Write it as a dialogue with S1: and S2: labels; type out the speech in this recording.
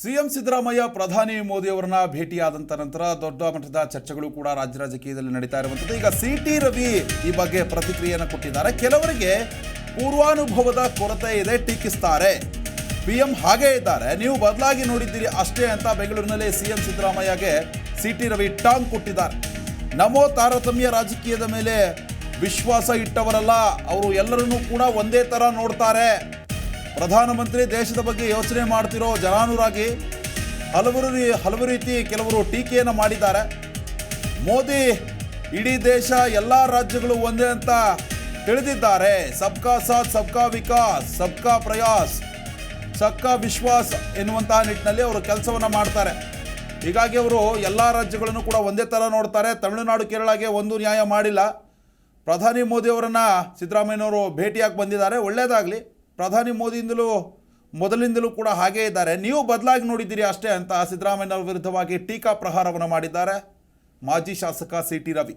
S1: CM Siddaramaiah, ಪ್ರಧಾನಿ ಮೋದಿ ಅವರನ್ನ ಭೇಟಿಯಾದಂತ ನಂತರ ದೊಡ್ಡ ಮಟ್ಟದ ಚರ್ಚೆಗಳು ಕೂಡ ರಾಜ್ಯ ರಾಜಕೀಯದಲ್ಲಿ ನಡೀತಾ ಇರುವಂಥದ್ದು. ಈಗ ಸಿ ಟಿ ರವಿ ಈ ಬಗ್ಗೆ ಪ್ರತಿಕ್ರಿಯೆಯನ್ನು ಕೊಟ್ಟಿದ್ದಾರೆ. ಕೆಲವರಿಗೆ ಪೂರ್ವಾನುಭವದ ಕೊರತೆ ಇದೆ, ಟೀಕಿಸ್ತಾರೆ. ಪಿಎಂ ಹಾಗೇ ಇದ್ದಾರೆ. ನೀವು ಬದಲಾಗಿ ನೋಡಿದ್ದೀರಿ ಅಷ್ಟೇ ಅಂತ ಬೆಂಗಳೂರಿನಲ್ಲಿ ಸಿಎಂ ಸಿದ್ದರಾಮಯ್ಯಗೆ ಸಿ ಟಿ ರವಿ ಟಾಂಗ್ ಕೊಟ್ಟಿದ್ದಾರೆ. ನಮೋ ತಾರತಮ್ಯ ರಾಜಕೀಯದ ಮೇಲೆ ವಿಶ್ವಾಸ ಇಟ್ಟವರಲ್ಲ, ಅವರು ಎಲ್ಲರನ್ನೂ ಕೂಡ ಒಂದೇ ಥರ ನೋಡ್ತಾರೆ. ಪ್ರಧಾನಮಂತ್ರಿ ದೇಶದ ಬಗ್ಗೆ ಯೋಚನೆ ಮಾಡ್ತಿರೋ ಜನಾನುರಾಗಿ ಹಲವರು ಹಲವು ರೀತಿ ಕೆಲವರು ಟೀಕೆಯನ್ನು ಮಾಡಿದ್ದಾರೆ. ಮೋದಿ ಇಡೀ ದೇಶ ಎಲ್ಲ ರಾಜ್ಯಗಳು ಒಂದೇ ಅಂತ ತಿಳಿದಿದ್ದಾರೆ. ಸಬ್ಕಾ ಸಾಥ್, ಸಬ್ಕಾ ವಿಕಾಸ್, ಸಬ್ಕಾ ಪ್ರಯಾಸ್, ಸಬ್ಕಾ ವಿಶ್ವಾಸ್ ಎನ್ನುವಂತಹ ನಿಟ್ಟಿನಲ್ಲಿ ಅವರು ಕೆಲಸವನ್ನು ಮಾಡ್ತಾರೆ. ಹೀಗಾಗಿ ಅವರು ಎಲ್ಲ ರಾಜ್ಯಗಳನ್ನು ಕೂಡ ಒಂದೇ ಥರ ನೋಡ್ತಾರೆ. ತಮಿಳುನಾಡು ಕೇರಳಗೆ ಒಂದು ನ್ಯಾಯ ಮಾಡಿಲ್ಲ. ಪ್ರಧಾನಿ ಮೋದಿಯವರನ್ನು ಸಿದ್ದರಾಮಯ್ಯನವರು ಭೇಟಿಯಾಗಿ ಬಂದಿದ್ದಾರೆ. ಒಳ್ಳೆಯದಾಗಲಿ ಪ್ರಧಾನಿ ಮೋದಿಯಿಂದಲೂ ಮೊದಲಿಂದಲೂ ಕೂಡ ಹಾಗೇ ಇದ್ದಾರೆ. ನೀವು ಬದಲಾಗಿ ನೋಡಿದ್ದೀರಿ ಅಷ್ಟೇ ಅಂತ ಸಿದ್ದರಾಮಯ್ಯನವರ ವಿರುದ್ಧವಾಗಿ ಟೀಕಾ ಪ್ರಹಾರವನ್ನು ಮಾಡಿದ್ದಾರೆ ಮಾಜಿ ಶಾಸಕ ಸಿ ಟಿ ರವಿ.